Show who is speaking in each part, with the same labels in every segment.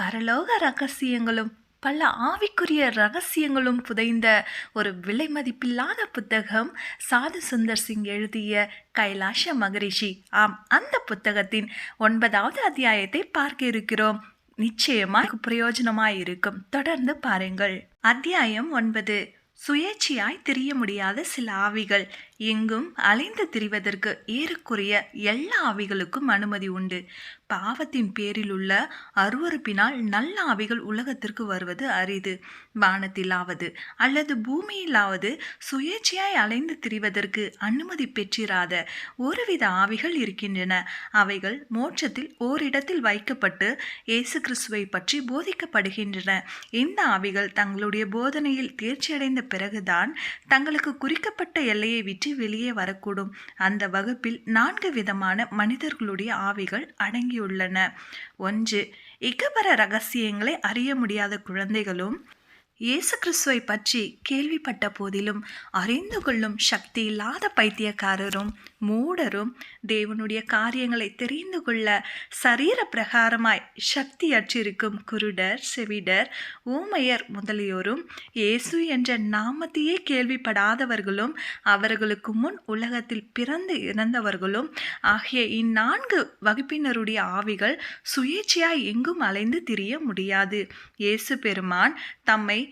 Speaker 1: பரலோக ரகசியங்களும் பல ஆவிக்குரிய ரகசியங்களும் புதைந்த ஒரு விலை மதிப்பில்லாத புத்தகம் சாது சுந்தர் சிங் எழுதிய கைலாஷ மகரிஷி. ஆம் அந்த புத்தகத்தின் ஒன்பதாவது அத்தியாயத்தை பார்க்க இருக்கிறோம். நிச்சயமாக பிரயோஜனமாய் இருக்கும். தொடர்ந்து பாருங்கள். அத்தியாயம் ஒன்பது. சுயேட்சியாய் தெரிய முடியாத சில ஆவிகள். எங்கும் அலைந்து திரிவதற்கு ஏறக்குறைய எல்லா ஆவிகளுக்கும் அனுமதி உண்டு. பாவத்தின் பேரில் உள்ள அருவறுப்பினால் நல்ல ஆவிகள் உலகத்திற்கு வருவது அரிது. வானத்திலாவது அல்லது பூமியிலாவது சுயேட்சையாய் அலைந்து திரிவதற்கு அனுமதி பெற்றிராத ஒருவித ஆவிகள் இருக்கின்றன. அவைகள் மோட்சத்தில் ஓரிடத்தில் வைக்கப்பட்டு இயேசு கிறிஸ்துவை பற்றி போதிக்கப்படுகின்றன. இந்த ஆவிகள் தங்களுடைய போதனையில் தேர்ச்சியடைந்த பிறகுதான் தங்களுக்கு குறிக்கப்பட்ட எல்லையை விட்டு வெளியே வரக்கூடும். அந்த வகுப்பில் நான்கு விதமான மனிதர்களுடைய ஆவிகள் அடங்கியுள்ளன. ஒன்று இகபர ரகசியங்களை அறிய முடியாத குழந்தைகளும் இயேசு கிறிஸ்துவை பற்றி கேள்விப்பட்ட போதிலும் அறிந்து கொள்ளும் சக்தி இல்லாத பைத்தியக்காரரும் மூடரும் தேவனுடைய காரியங்களை தெரிந்து கொள்ள சரீர பிரகாரமாய் சக்தியற்றிருக்கும் குருடர் செவிடர் ஊமையர் முதலியோரும் இயேசு என்ற நாமத்தையே கேள்விப்படாதவர்களும் அவர்களுக்கு முன் உலகத்தில் பிறந்து இறந்தவர்களும் ஆகிய இந்நான்கு வகுப்பினருடைய ஆவிகள் சுயேட்சையாய் எங்கும் அலைந்து திரிய முடியாது. இயேசு பெருமான் தம்மை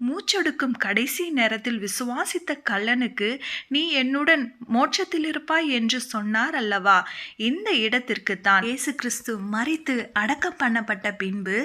Speaker 1: மூச்சொடுக்கும் கடைசி நேரத்தில் விசுவாசித்த கள்ளனுக்கு நீ என்னுடன் மோட்சத்தில் இருப்பாய் என்று சொன்னார் அல்லவா? இந்த இடத்திற்கு தான் இயேசு கிறிஸ்து மறித்து அடக்கம் பண்ணப்பட்ட பின்பு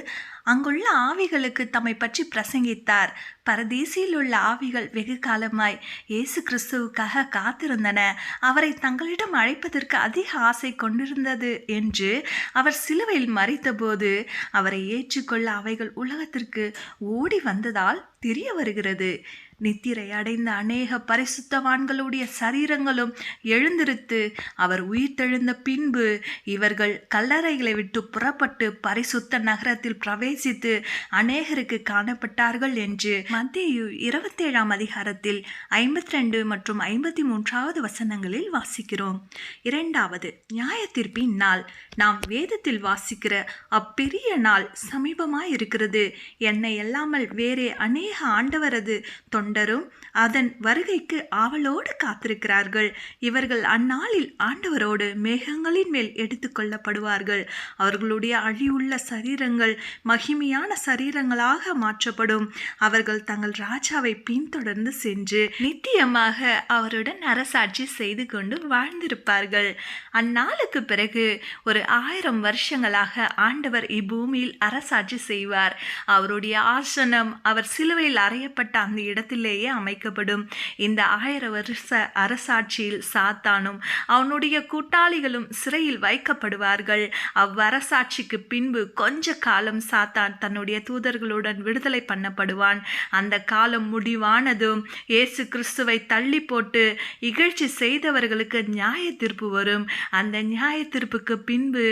Speaker 1: அங்குள்ள ஆவிகளுக்கு தம்மை பற்றி பிரசங்கித்தார். பரதேசியில் உள்ள ஆவிகள் வெகு காலமாய் இயேசு கிறிஸ்துவுக்காக காத்திருந்தன. அவரை தங்களிடம் அழைப்பதற்கு அதிக ஆசை கொண்டிருந்தது என்று அவர் சிலுவையில் மறித்தபோது அவரை ஏற்றுக்கொள்ள அவைகள் உலகத்திற்கு ஓடி வந்ததால் தெரிய வருகிறது. நித்திரை அடைந்த அநேக பரிசுத்தவான்களுடைய சரீரங்களும் எழுந்திருத்து அவர் உயிர்த்தெழுந்த பின்பு இவர்கள் கல்லறைகளை விட்டு புறப்பட்டு பரிசுத்த நகரத்தில் பிரவேசித்து அநேகருக்கு காணப்பட்டார்கள் என்று மத்திய இருபத்தேழாம் அதிகாரத்தில் ஐம்பத்தி ரெண்டு மற்றும் ஐம்பத்தி மூன்றாவது வசனங்களில் வாசிக்கிறோம். இரண்டாவது நியாயத்தீர்ப்பின் நாள். நாம் வேதத்தில் வாசிக்கிற அப்பெரிய நாள் சமீபமாய் இருக்கிறது என்னை அல்லாமல் வேறே அநேக ஆண்டவரது தொண்டரும் அதன் வருகைக்கு ஆவலோடு காத்திருக்கிறார்கள். இவர்கள் அந்நாளில் ஆண்டவரோடு மேகங்களின் மேல் எடுத்துக்கொள்ளப்படுவார்கள் அவர்களுடைய அழிவுள்ள சரீரங்கள் மகிமையான சரீரங்களாக மாற்றப்படும். அவர்கள் தங்கள் ராஜாவை பின்தொடர்ந்து சென்று நித்தியமாக அவருடன் அரசாட்சி செய்து கொண்டு வாழ்ந்திருப்பார்கள். அந்நாளுக்கு பிறகு ஒரு ஆயிரம் வருஷங்களாக ஆண்டவர் இப்பூமியில் அரசாட்சி செய்வார். அவருடைய ஆசனம் அவர் சிலுவையில் அறையப்பட்ட அந்த இடத்தில் காலத்திலேயே அமைக்கப்படும். இந்த ஆயிர வருஷ அரசாட்சியில் சாத்தானும் அவனுடைய கூட்டாளிகளும் சிறையில் வைக்கப்படுவார்கள். அவ்வரசாட்சிக்கு பின்பு கொஞ்ச காலம் சாத்தான் தன்னுடைய தூதர்களுடன் விடுதலை பண்ணப்படுவான். அந்த காலம் முடிவானதும் இயேசு கிறிஸ்துவை தள்ளி போட்டு இகழ்ச்சி செய்தவர்களுக்கு நியாய தீர்ப்பு வரும். அந்த நியாய தீர்ப்புக்கு பின்பு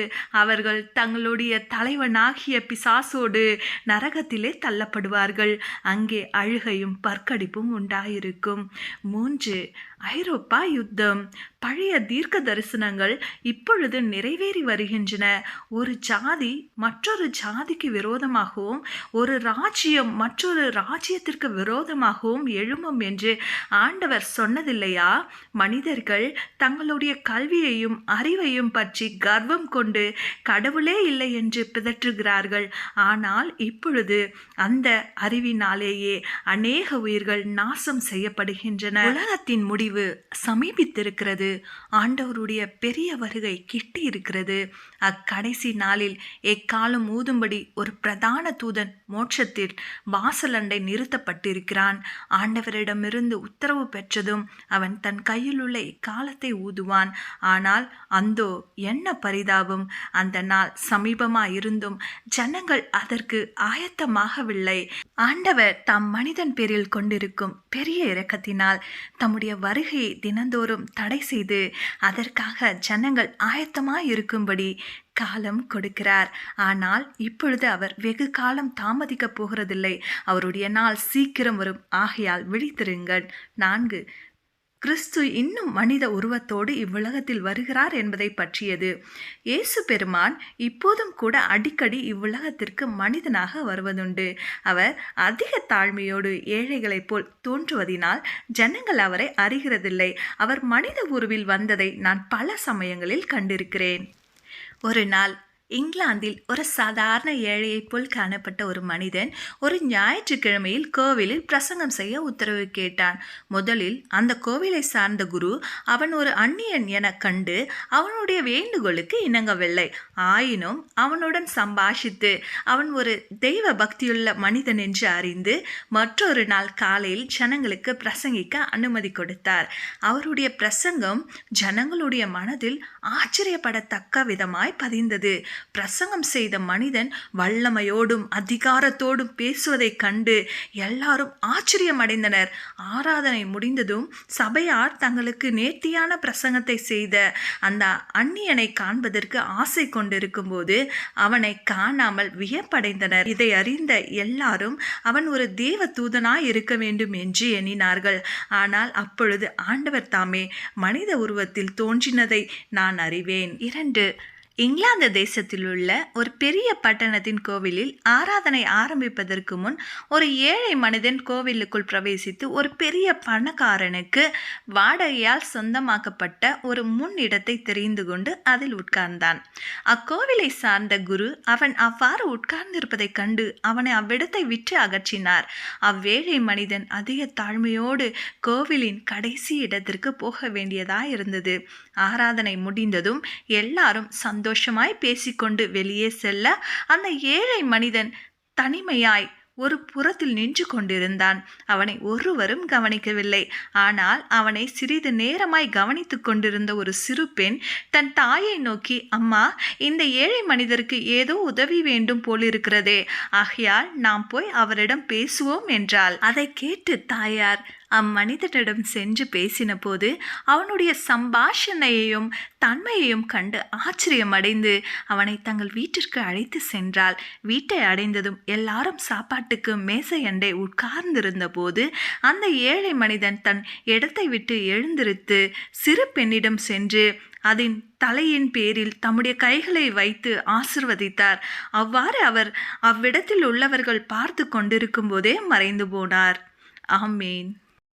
Speaker 1: அவர்கள் தங்களுடைய தலைவனாகிய பிசாசோடு நரகத்திலே தள்ளப்படுவார்கள். அங்கே அழுகையும் பற்க பற்கடிப்பும் உண்டாயிருக்கும். மூன்று ஐரோப்பா யுத்தம். பழைய தீர்க்க தரிசனங்கள் இப்பொழுது நிறைவேறி வருகின்றன. ஒரு ஜாதி மற்றொரு ஜாதிக்கு விரோதமாகவும் ஒரு ராஜ்யம் மற்றொரு ராஜ்யத்திற்கு விரோதமாகவும் எழும்பும் என்று ஆண்டவர் சொன்னதில்லையா? மனிதர்கள் தங்களுடைய கல்வியையும் அறிவையும் பற்றி கர்வம் கொண்டு கடவுளே இல்லை என்று பிதற்றுகிறார்கள். ஆனால் இப்பொழுது அந்த அறிவினாலேயே அநேக உயிர்கள் நாசம் செய்யப்படுகின்றன. உலகத்தின் முடிவு சமீபித்திருக்கிறது. ஆண்டவருடைய பெரிய வருகை கிட்டி இருக்கிறது அக்கடைசி நாளில் எக்காலம் ஊதும்படி ஒரு பிரதான தூதன் மோட்சத்தில் வாசலண்டை நிறுத்தப்பட்டிருக்கிறான். ஆண்டவரிடமிருந்து உத்தரவு பெற்றதும் அவன் தன் கையில் உள்ள இக்காலத்தை ஊதுவான். ஆனால் அந்தோ என்ன பரிதாபம்! அந்த நாள் சமீபமாக இருந்தும் ஜனங்கள் அதற்கு ஆயத்தமாகவில்லை. ஆண்டவர் தாம் மனிதன் பேரில் கொண்டு கொண்டிருக்கும் பெரிய இரக்கத்தினால் தம்முடைய வருகையை தினந்தோறும் தடை செய்து அதற்காக ஜனங்கள் ஆயத்தமாய் இருக்கும்படி காலம் கொடுக்கிறார். ஆனால் இப்பொழுது அவர் வெகு காலம் தாமதிக்கப் போகிறதில்லை. அவருடைய நாள் சீக்கிரம் வரும். ஆகையால் விழித்திருங்கள். நான்கு கிறிஸ்து இன்னும் மனித உருவத்தோடு இவ்வுலகத்தில் வருகிறார் என்பதை பற்றியது. இயேசு பெருமான் இப்போதும் கூட அடிக்கடி இவ்வுலகத்திற்கு மனிதனாக வருவதுண்டு. அவர் அதிக தாழ்மையோடு ஏழைகளைப் போல் தோன்றுவதினால் ஜனங்கள் அவரை அறிகிறதில்லை. அவர் மனித உருவில் வந்ததை நான் பல சமயங்களில் கண்டிருக்கிறேன். ஒரு நாள் இங்கிலாந்தில் ஒரு சாதாரண ஏழையைப் போல் காணப்பட்ட ஒரு மனிதன் ஒரு ஞாயிற்றுக்கிழமையில் கோவிலில் பிரசங்கம் செய்ய உத்தரவு கேட்டான். முதலில் அந்த கோவிலை சார்ந்த குரு அவன் ஒரு அந்நியன் என கண்டு அவனுடைய வேண்டுகோளுக்கு இணங்கவில்லை. ஆயினும் அவனுடன் சம்பாஷித்து அவன் ஒரு தெய்வ பக்தியுள்ள மனிதன் என்று அறிந்து மற்றொரு நாள் காலையில் ஜனங்களுக்கு பிரசங்கிக்க அனுமதி கொடுத்தார். அவருடைய பிரசங்கம் ஜனங்களுடைய மனதில் ஆச்சரியப்படத்தக்க விதமாய் பதிந்தது. பிரசங்கம் செய்த மனிதன் வல்லமையோடும் அதிகாரத்தோடும் பேசுவதைக் கண்டு எல்லாரும் ஆச்சரியமடைந்தனர். ஆராதனை முடிந்ததும் சபையார் தங்களுக்கு நேர்த்தியான பிரசங்கத்தை செய்த அந்த அந்நியனை காண்பதற்கு ஆசை கொண்டிருக்கும் போது அவனை காணாமல் வியப்படைந்தனர். இதை அறிந்த எல்லாரும் அவன் ஒரு தேவ தூதனாய் இருக்க வேண்டும் என்று எண்ணினார்கள். ஆனால் அப்பொழுது ஆண்டவர் தாமே மனித உருவத்தில் தோன்றினதை நான் அறிவேன். இரண்டு இங்கிலாந்து தேசத்தில் உள்ள ஒரு பெரிய பட்டணத்தின் கோவிலில் ஆராதனை ஆரம்பிப்பதற்கு முன் ஒரு ஏழை மனிதன் கோவிலுக்குள் பிரவேசித்து ஒரு பெரிய பணக்காரனுக்கு வாடகையால் சொந்தமாக்கப்பட்ட ஒரு முன் இடத்தை தெரிந்து கொண்டு அதில் உட்கார்ந்தான். அக்கோவிலை சார்ந்த குரு அவன் அவ்வாறு உட்கார்ந்திருப்பதைக் கண்டு அவனை அவ்விடத்தை விட்டு அகற்றினார். அவ்வேழை மனிதன் அதிக தாழ்மையோடு கோவிலின் கடைசி இடத்திற்கு போக வேண்டியதாய் இருந்தது ஆராதனை முடிந்ததும் எல்லாரும் சந்தோஷமாய் பேசிக்கொண்டு வெளியே செல்ல அந்த ஏழை மனிதன் தனிமையாய் ஒரு புறத்தில் நின்று கொண்டிருந்தான். அவனை ஒருவரும் கவனிக்கவில்லை. ஆனால் அவனை சிறிது நேரமாய் கவனித்து கொண்டிருந்த ஒரு சிறு பெண் தன் தாயை நோக்கி அம்மா இந்த ஏழை மனிதருக்கு ஏதோ உதவி வேண்டும் போலிருக்கிறதே. ஆகையால் நாம் போய் அவரிடம் பேசுவோம் என்றாள். அதை கேட்டு தாயார் அம்மனிதனிடம் சென்று பேசின போது அவனுடைய சம்பாஷணையையும் தன்மையையும் கண்டு ஆச்சரியம் அடைந்து அவனை தங்கள் வீட்டிற்கு அழைத்து சென்றாள். வீட்டை அடைந்ததும் எல்லாரும் சாப்பாட்டுக்கு மேசையண்டை உட்கார்ந்திருந்த போது அந்த ஏழை மனிதன் தன் இடத்தை விட்டு எழுந்திருத்து சிறு பெண்ணிடம் சென்று அதன் தலையின் பேரில் தம்முடைய கைகளை வைத்து ஆசிர்வதித்தார். அவ்வாறு அவர் அவ்விடத்தில் உள்ளவர்கள் பார்த்து கொண்டிருக்கும் போதே மறைந்து போனார். ஆமேன்.